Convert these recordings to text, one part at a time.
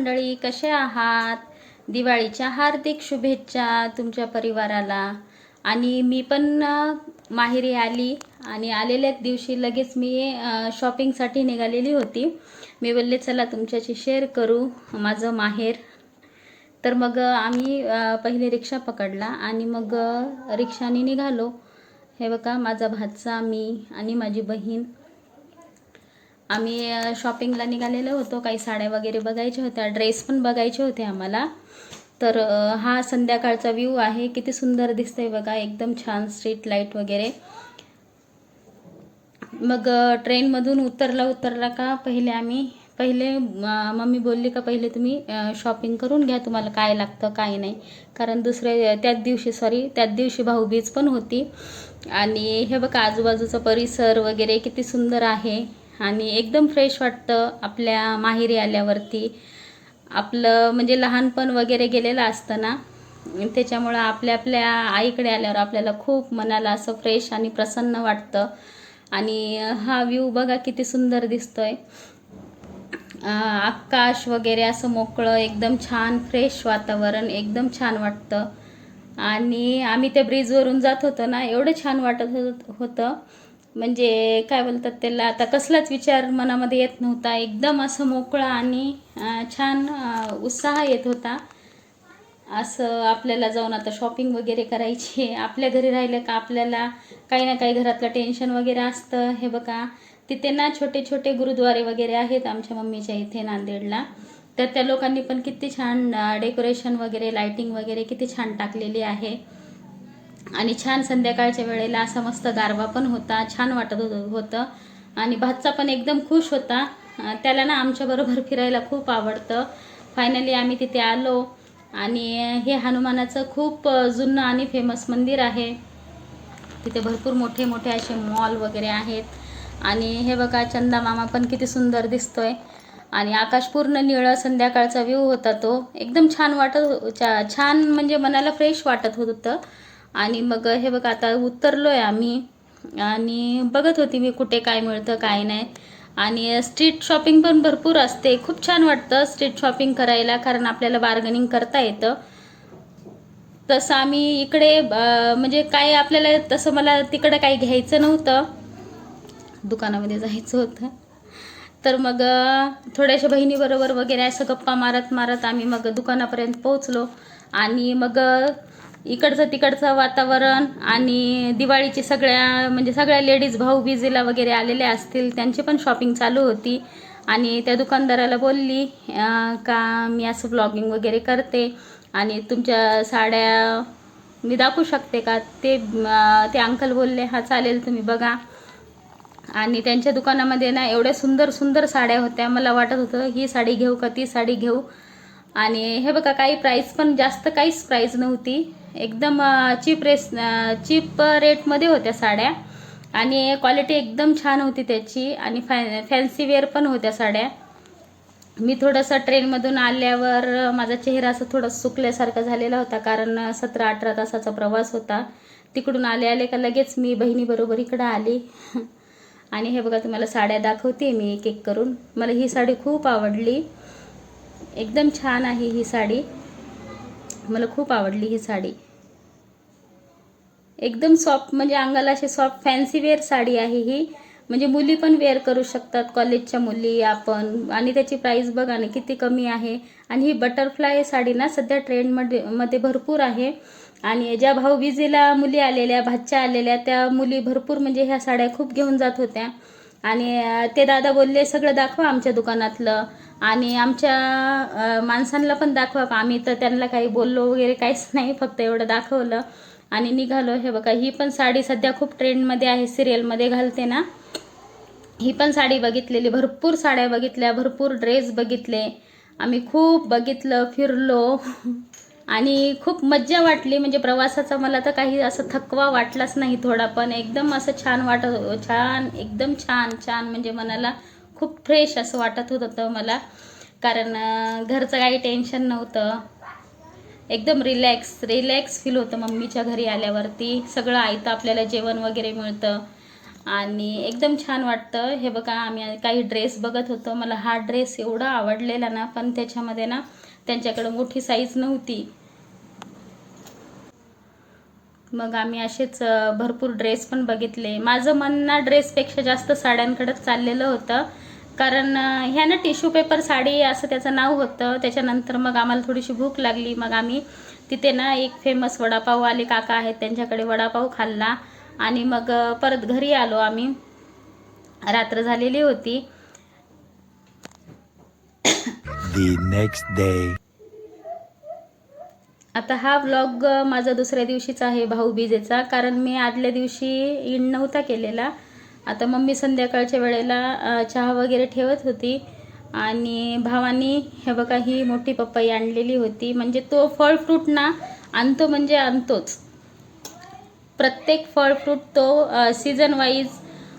मंडळी कसे आहात? दिवाळीच्या हार्दिक शुभेच्छा तुमच्या परिवाराला. आणि मी पण माहेरी आली आणि आलेल्याच दिवशी लगेच मी शॉपिंगसाठी निघालेली होती. मी बोलले चला तुमच्याशी शेअर करू माझं माहेर. तर मग आम्ही पहिले रिक्षा पकडला आणि मग रिक्षाने निघालो. हे बघा माझा भाचा मी आणि माझी बहीण. आम्ही शॉपिंगला निघालेलो होतो. काही साड्या वगैरे बघायच्या होत्या. ड्रेस पण बघायचे होते आम्हाला. तर हा संध्याकाळचा व्ह्यू आहे. किती सुंदर दिसतंय बघा. एकदम छान स्ट्रीट लाइट वगैरे. मग ट्रेनमधून उतरला उतरला का पहिले आम्ही? पहिले मम्मी बोलली का पहिले तुम्ही शॉपिंग करून घ्या. तुम्हाला काय लागतं काय नाही. कारण दुसऱ्या त्याच दिवशी सॉरी त्याच दिवशी भाऊबीज पण होती. आणि हे बघा आजूबाजूचा परिसर वगैरे किती सुंदर आहे. आणि एकदम फ्रेश वाटतं आपल्या माहेरी आल्यावरती. आपलं म्हणजे लहानपण वगैरे गेलेलं असतं ना त्याच्यामुळं आपल्या आपल्या आईकडे आल्यावर आपल्याला खूप मनाला असं फ्रेश आणि प्रसन्न वाटतं. आणि हा व्ह्यू बघा किती सुंदर दिसतोय. आहे आकाश वगैरे असं मोकळं एकदम छान फ्रेश वातावरण एकदम छान वाटतं. आणि आम्ही त्या ब्रिजवरून जात होतो ना एवढं छान वाटत होतं. म्हणजे काय बोलतात त्याला आता कसलाच विचार मनामध्ये येत नव्हता. एकदम असं मोकळं आणि छान उत्साह येत होता. असं आपल्याला जाऊन आता शॉपिंग वगैरे करायची. आहे आपल्या घरी राहिलं का आपल्याला काही ना काही घरातलं टेन्शन वगैरे असतं. हे बघा तिथे ना छोटे छोटे गुरुद्वारे वगैरे आहेत आमच्या मम्मीच्या इथे नांदेडला. तर त्या लोकांनी पण किती छान डेकोरेशन वगैरे लाईटिंग वगैरे किती छान टाकलेली आहे. आणि छान संध्याकाळच्या वेळेला असा मस्त गारवा पण होता छान वाटत होतं आणि भातचा पण एकदम खुश होता. त्याला ना आमच्याबरोबर फिरायला खूप आवडतं. फायनली आम्ही तिथे आलो. आणि हे हनुमानाचं खूप जुनं आणि फेमस मंदिर आहे. तिथे भरपूर मोठे मोठे असे मॉल वगैरे आहेत. आणि हे बघा चंदा मामा पण किती सुंदर दिसतोय. आणि आकाश पूर्ण निळं संध्याकाळचा व्ह्यू होता तो. एकदम छान वाटत हो- छा- छान म्हणजे मनाला फ्रेश वाटत होत होतं. आणि मग हे बघा आता उतरलो आहे आम्ही. आणि बघत होती मी कुठे काय मिळतं काय नाही. आणि स्ट्रीट शॉपिंग पण भरपूर असते. खूप छान वाटतं स्ट्रीट शॉपिंग करायला कारण आपल्याला बार्गनिंग करता येतं. तसं आम्ही इकडे म्हणजे काय आपल्याला तसं मला तिकडं काही घ्यायचं नव्हतं. दुकानामध्ये जायचं होतं. तर मग थोड्याशा बहिणीबरोबर वगैरे असं गप्पा मारत मारत आम्ही मग दुकानापर्यंत पोहोचलो. आणि मग इकडचं तिकडचं वातावरण आणि दिवाळीची सगळ्या म्हणजे सगळ्या लेडीज भाऊबीजेला वगैरे आलेल्या असतील त्यांची पण शॉपिंग चालू होती. आणि त्या दुकानदाराला बोलली का मी असं ब्लॉगिंग वगैरे करते आणि तुमच्या साड्या मी दाखवू शकते का? ते ते अंकल बोलले हा चालेल तुम्ही बघा. आणि त्यांच्या दुकानामध्ये ना एवढ्या सुंदर सुंदर साड्या होत्या. मला वाटत होतं ही साडी घेऊ का? ती साडी घेऊ. आणि हे बघा काही प्राईस पण जास्त काहीच प्राईस नव्हती. एकदम चीप रेस चीप रेटमध्ये होत्या साड्या. आणि क्वालिटी एकदम छान होती त्याची. आणि फॅ फॅन्सी वेअर पण होत्या साड्या. मी थोडंसं ट्रेनमधून आल्यावर माझा चेहरा असं थोडं सुकल्यासारखा झालेला होता. कारण सतरा अठरा तासाचा प्रवास होता. तिकडून आले आले का लगेच मी बहिणीबरोबर इकडं आली. आणि हे बघा तुम्हाला साड्या दाखवते मी एक एक करून. मला ही साडी खूप आवडली. एकदम छान आहे ही साडी. मला खूप आवडली ही साडी. एकदम सॉफ्ट म्हणजे अंगाला अशी सॉफ्ट फॅन्सी वेअर साडी आहे ही. म्हणजे मुली पण वेअर करू शकतात. कॉलेजच्या मुली आपण. आणि त्याची प्राईस बघा ना किती कमी आहे. आणि ही बटरफ्लाय साडी ना सध्या ट्रेंडमध्ये मध्ये भरपूर आहे. आणि ज्या भाऊबीजेला मुली आलेल्या भाच्या आलेल्या त्या मुली भरपूर म्हणजे ह्या साड्या खूप घेऊन जात होत्या. आणि ते दादा बोलले सगळं दाखवा आमच्या दुकानातलं. आणि आमच्या माणसांना पण दाखवा आम्ही तर त्यांना काही बोललो वगैरे काहीच नाही फक्त एवढं दाखवलं. आणि निघालो. हे बघा ही पण साडी सध्या खूप ट्रेंडमध्ये आहे सिरियलमध्ये घालते ना. ही पण साडी बघितलेली. भरपूर साड्या बघितल्या भरपूर ड्रेस बघितले. आम्ही खूप बघितलं फिरलो. आणि खूप मज्जा वाटली. म्हणजे प्रवासाचा मला तर काही असं थकवा वाटलाच नाही थोडा पण एकदम असं छान वाटत छान एकदम छान छान म्हणजे मनाला खूप फ्रेश असं वाटत होत होतं मला. कारण घरचं काही टेन्शन नव्हतं. एकदम रिलॅक्स रिलॅक्स फील होतं मम्मीच्या घरी आल्यावरती. सगळं आयतं आपल्याला जेवण वगैरे मिळतं. आणि एकदम छान वाटतं. हे बघा आम्ही काही ड्रेस बघत होतो. मला हा ड्रेस एवढा आवडलेला ना पण त्याच्यामध्ये ना त्यांच्याकडं मोठी साईज नव्हती. मग आम्ही असेच भरपूर ड्रेस पण बघितले. माझं मन ना ड्रेसपेक्षा जास्त साड्यांकडेच चाललेलं होतं. कारण ह्या ना टिश्यू पेपर साडी असं त्याचं नाव होतं. त्याच्यानंतर मग आम्हाला थोडीशी भूक लागली. मग आम्ही तिथे ना एक फेमस वडापाववाले काका आहेत त्यांच्याकडे वडापाव खाल्ला. आणि मग परत घरी आलो आम्ही. रात्र झालेली होती. The next day. आता हा व्लॉग माझा दुसऱ्या दिवशीचा आहे भाऊबीजेचा कारण मी आदल्या दिवशी इन नव्हता केलेला. आता मम्मी संध्याकाळच्या वेळेला चहा वगैरे ठेवत होती. आणि भावानी हे बघा ही मोठी पप्पाई आणलेली होती. म्हणजे तो फळ फ्रूट ना आणतो म्हणजे आणतोच. प्रत्येक फळ फ्रूट तो सीझन वाईज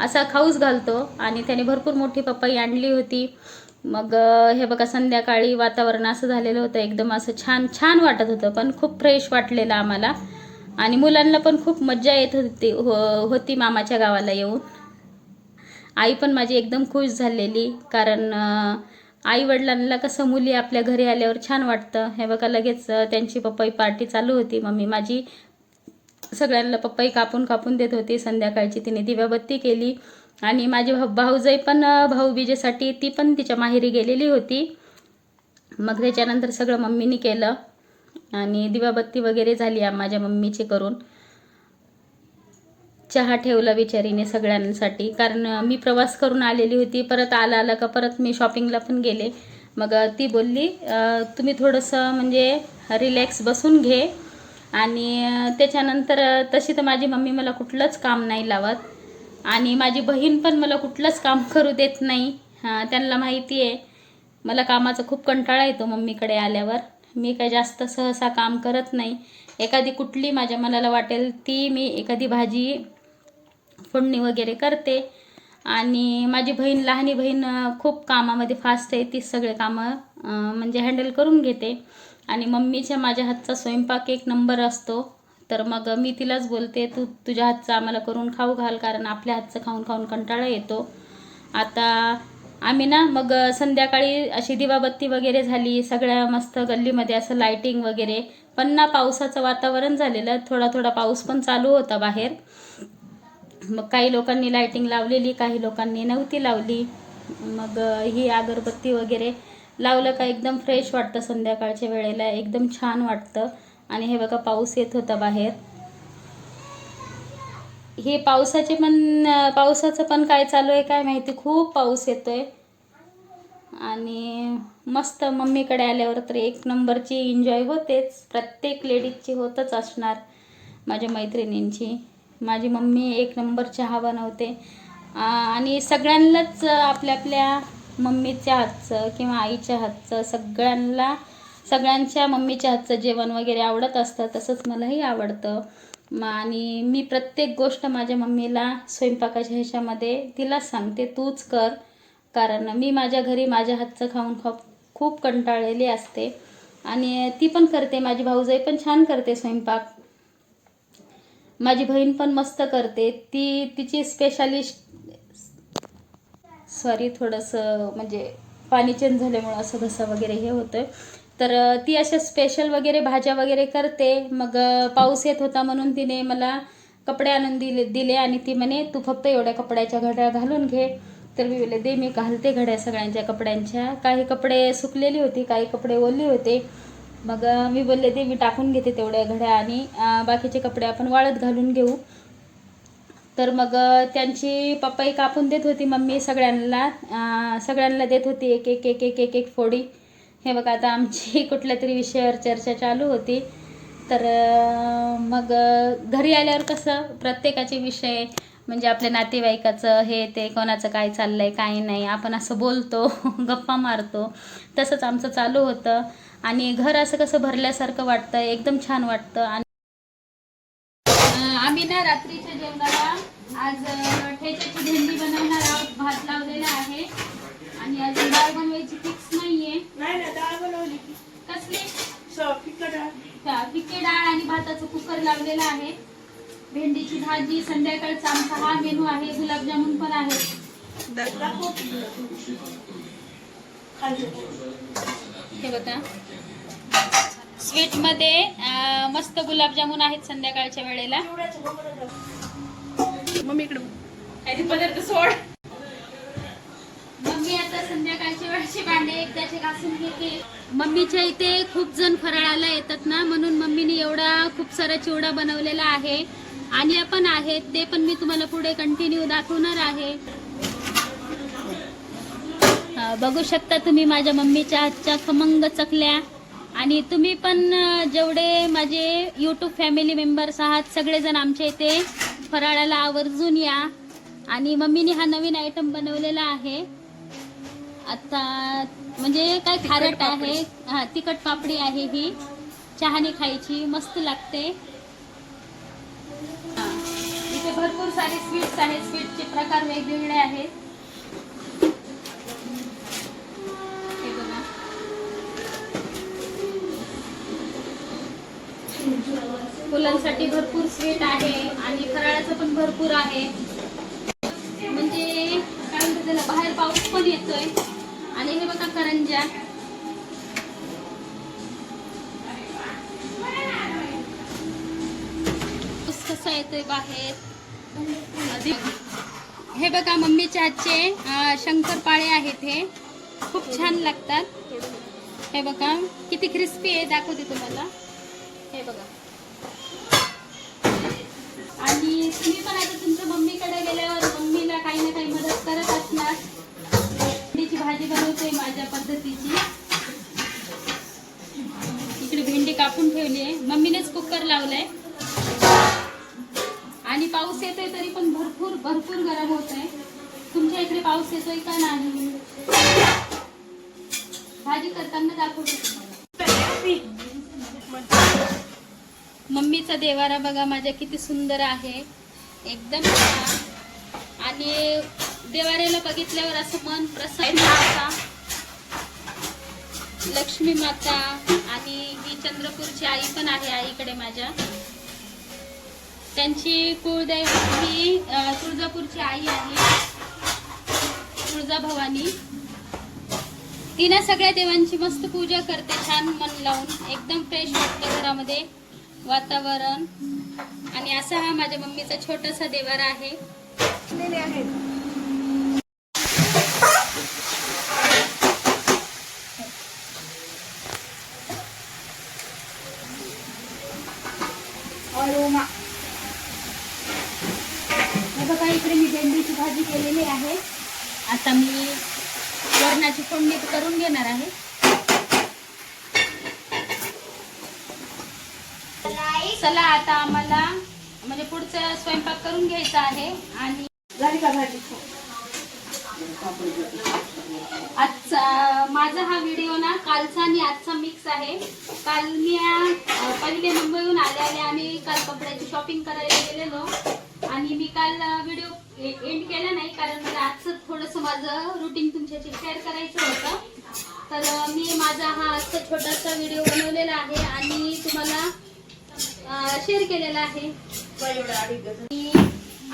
असा खाऊच घालतो. आणि त्याने भरपूर मोठी पप्पाई आणली होती. मग हे बघा संध्याकाळी वातावरण असं झालेलं होतं. एकदम असं छान छान वाटत होतं पण खूप फ्रेश वाटलेलं आम्हाला. आणि मुलांना पण खूप मज्जा येत होती हो होती मामाच्या गावाला येऊन. आई पण माझी एकदम खुश झालेली कारण आई वडिलांना कसं मुली आपल्या घरी आल्यावर छान वाटतं. हे बघा लगेच त्यांची पप्पाई पार्टी चालू होती. मम्मी माझी सगळ्यांना पप्पाई कापून कापून देत होती. संध्याकाळची तिने दिव्याबत्ती केली. आणि माझी भाऊ भाऊजाई पण भाऊबीजेसाठी ती पण तिच्या माहेरी गेलेली होती. मग त्याच्यानंतर सगळं मम्मीनी केलं. आणि दिवाबत्ती वगैरे झाली माझ्या मम्मीची करून. चहा ठेवला बिचारीने सगळ्यांसाठी. कारण मी प्रवास करून आलेली होती. परत आला आला का परत मी शॉपिंगला पण गेले. मग ती बोलली तुम्ही थोडंसं म्हणजे रिलॅक्स बसून घे. आणि त्याच्यानंतर तशी तर माझी मम्मी मला कुठलंच काम नाही लावत. आणि माझी बहीण पण मला कुठलंच काम करू देत नाही. हां त्यांना माहिती आहे. मला कामाचा खूप कंटाळा येतो मम्मीकडे आल्यावर. मी काय जास्त सहसा काम करत नाही. एखादी कुठली माझ्या मनाला वाटेल ती मी एखादी भाजी फोडणी वगैरे करते. आणि माझी बहीण लहानी बहीण खूप कामामध्ये फास्ट आहे. ती सगळे कामं म्हणजे हँडल करून घेते. आणि मम्मीच्या माझ्या हातचा स्वयंपाक एक नंबर असतो. तर मग मी तिलाच बोलते तू तुझ्या हातचं आम्हाला करून खाऊ घाल कारण आपल्या हातचं खाऊन खाऊन कंटाळा येतो. आता आम्ही ना मग संध्याकाळी अशी दिवाबत्ती वगैरे झाली सगळ्या मस्त गल्लीमध्ये असं लाईटिंग वगैरे. पण ना पावसाचं वातावरण झालेलं थोडा थोडा पाऊस पण चालू होता बाहेर. मग काही लोकांनी लाईटिंग लावलेली काही लोकांनी नव्हती लावली. मग ही अगरबत्ती वगैरे लावलं का एकदम फ्रेश वाटतं संध्याकाळच्या वेळेला एकदम छान वाटतं. आणि हे बघा पाऊस येत होता बाहेर. हे पावसाचे पण पावसाचं पण काय चालू आहे काय माहिती. खूप पाऊस येतोय. आणि मस्त मम्मीकडे आल्यावर तर एक नंबरची एन्जॉय होतेच. प्रत्येक लेडीजची होतच असणार माझ्या मैत्रिणींची. माझी मम्मी एक नंबर चहा बनवते. आणि सगळ्यांनाच आपल्या आपल्या मम्मीच्या हातचं किंवा आईच्या हातचं सगळ्यांना सगळ्यांच्या मम्मीच्या हातचं जेवण वगैरे आवडत असतं तसंच मलाही आवडतं. म आणि मी प्रत्येक गोष्ट माझ्या मम्मीला स्वयंपाकाच्या ह्याच्यामध्ये तिलाच सांगते तूच कर. कारण मी माझ्या घरी माझ्या हातचं खाऊन खूप खूप कंटाळलेली असते. आणि ती पण करते माझी भाऊजाई पण छान करते स्वयंपाक. माझी बहीण पण मस्त करते. ती तिची स्पेशालिस्ट सॉरी थोडंसं म्हणजे पाणी चेंज झाल्यामुळं असं घसा वगैरे हे होतं तर ती अशा स्पेशल वगैरे भाज्या वगैरे करते. मग पाऊस येत होता म्हणून तिने मला कपडे आणून दिले दिले आणि ती म्हणे तू फक्त एवढ्या कपड्याच्या घड्या घालून घे. तर मी बोलले दे मी घालते घड्या सगळ्यांच्या कपड्यांच्या. काही कपडे सुकलेली होती काही कपडे ओले होते. मग मी बोलले दे मी टाकून घेते तेवढ्या घड्या आणि बाकीचे कपडे आपण वाळत घालून घेऊ. तर मग त्यांची पप्पाई कापून देत होती मम्मी सगळ्यांना. सगळ्यांना देत होती एक एक एक एक एक एक फोडी. हे बघा आता आमची कुठल्या तरी विषयावर चर्चा चालू होती. तर मग घरी आल्यावर कसं? प्रत्येकाचे विषय म्हणजे आपल्या नातेवाईकाचं हे ते कोणाचं काय चाललं आहे काय नाही आपण असं बोलतो गप्पा मारतो. तसंच आमचं चालू होतं. आणि घर असं कसं भरल्यासारखं वाटतं एकदम छान वाटतं. आणि आम्ही ना रात्रीच्या जेवणाला आज ठेच्याची भेंडी बनवणार आहोत भात लावलेला आहे. आणि आज डाळ बनवायची फिक्स नाहीये. नाही ना डाळ बनवली. की कसली? सो फिकट डाळ फिके डाळ आणि भाताचं कुकर लावलेलं आहे. भेंडीची भाजी संध्याकाळचा आमचा हा मेनू आहे गुलाबजामुन पण आहे. हे बघा. स्वीटमध्ये अं, मस्त गुलाबजामुन आहेत संध्याकाळच्या वेळेला. मम्मी इकडे पदार्थ सोड. आता भांडे एकदाचे घासून घेते. मम्मीच्या इथे खूप जण फराळाला येतात ना म्हणून मम्मीने एवढा खूप सारा चिवडा बनवलेला आहे. आणि पण आहेत ते पण मी तुम्हाला पुढे कंटिन्यू दाखवणार आहे. बघू शकता तुम्ही माझ्या मम्मीच्या हातच्या खमंग चकल्या. आणि तुम्ही पण जेवढे माझे यूट्यूब फॅमिली मेंबर्स आहात सगळेजण आमच्या इथे फराळाला आवर्जून या. आणि मम्मीने हा नवीन आयटम बनवलेला आहे. आता म्हणजे काय खारट आहे. हा तिखट पापडी आहे ही. चहाने खायची मस्त लागते. इथे भरपूर सारे स्वीट्स आहेत. स्वीटचे प्रकार वेगवेगळे आहेत. हे बघा. मुलांसाठी भरपूर स्वीट आहे आणि फराळाचं पण भरपूर आहे. म्हणजे काय म्हणतात त्याला? बाहेर पाऊस पण येतोय. आणि हे बघा करंज्या. कसं येतोय बाहेर. हे बघा मम्मीच्या आजचे शंकरपाळे आहेत हे. खूप छान लागतात. हे बघा किती क्रिस्पी आहे दाखवते तुम्हाला. हे बघा. आणि तुम्ही पण बनवते माझ्या पद्धतीची. इकडे भेंडी कापून ठेवली आहे. मम्मीनेच कुकर लावलाय. आणि पाऊस येतोय तरी पण भरपूर भरपूर गरम होत आहे तुमच्या इकडे पाऊस येतोय का नाही? भाजी करताना दाखवते मम्मीचा देवारा बघा माझ्या किती सुंदर आहे. एकदम छान. आणि देवाऱ्याला बघितल्यावर असं मन प्रसन्न होता. लक्ष्मी माता आणि ही चंद्रपूरची आई पण आहे आईकडे माझ्या. त्यांची कुळदैवत ही तुळजापूरची आई आहे. तुळजा भवानी. ती ना सगळ्या देवांची मस्त पूजा करते छान मन लावून. एकदम फ्रेश वाटतं घरामध्ये. वातावरण. आणि असा हा माझ्या मम्मीचा छोटासा देवारा आहे. हे बघा इकडे मी भेंडीची भाजी केलेली आहे. आता मी वरणाची फोडणी करून घेणार आहे. चला आता आम्हाला म्हणजे पुढचा स्वयंपाक करून घ्यायचा आहे आणि झाली का भाजी? आजचा माझा हा व्हिडिओ ना कालचा आणि आजचा मिक्स आहे. काल मी पहिले मुंबईहून आले आले आम्ही काल कपड्याची शॉपिंग करायला गेलेलो आणि मी काल व्हिडिओ एंड केला नाही कारण मला आजचं थोडंसं माझं रुटीन तुमच्याशी शेअर करायचं होतं. तर मी माझा हा आजचा छोटासा व्हिडिओ बनवलेला आहे आणि तुम्हाला शेअर केलेला आहे.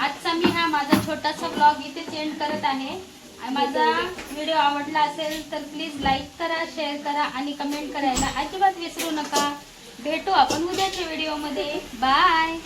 आजचा मी हा माझा छोटासा ब्लॉग इथे चेंज करत आहे. माझा व्हिडिओ आवडला असेल तर प्लीज लाईक करा शेअर करा आणि कमेंट करायला अजिबात विसरू नका. भेटू आपण उद्याच्या व्हिडिओमध्ये बाय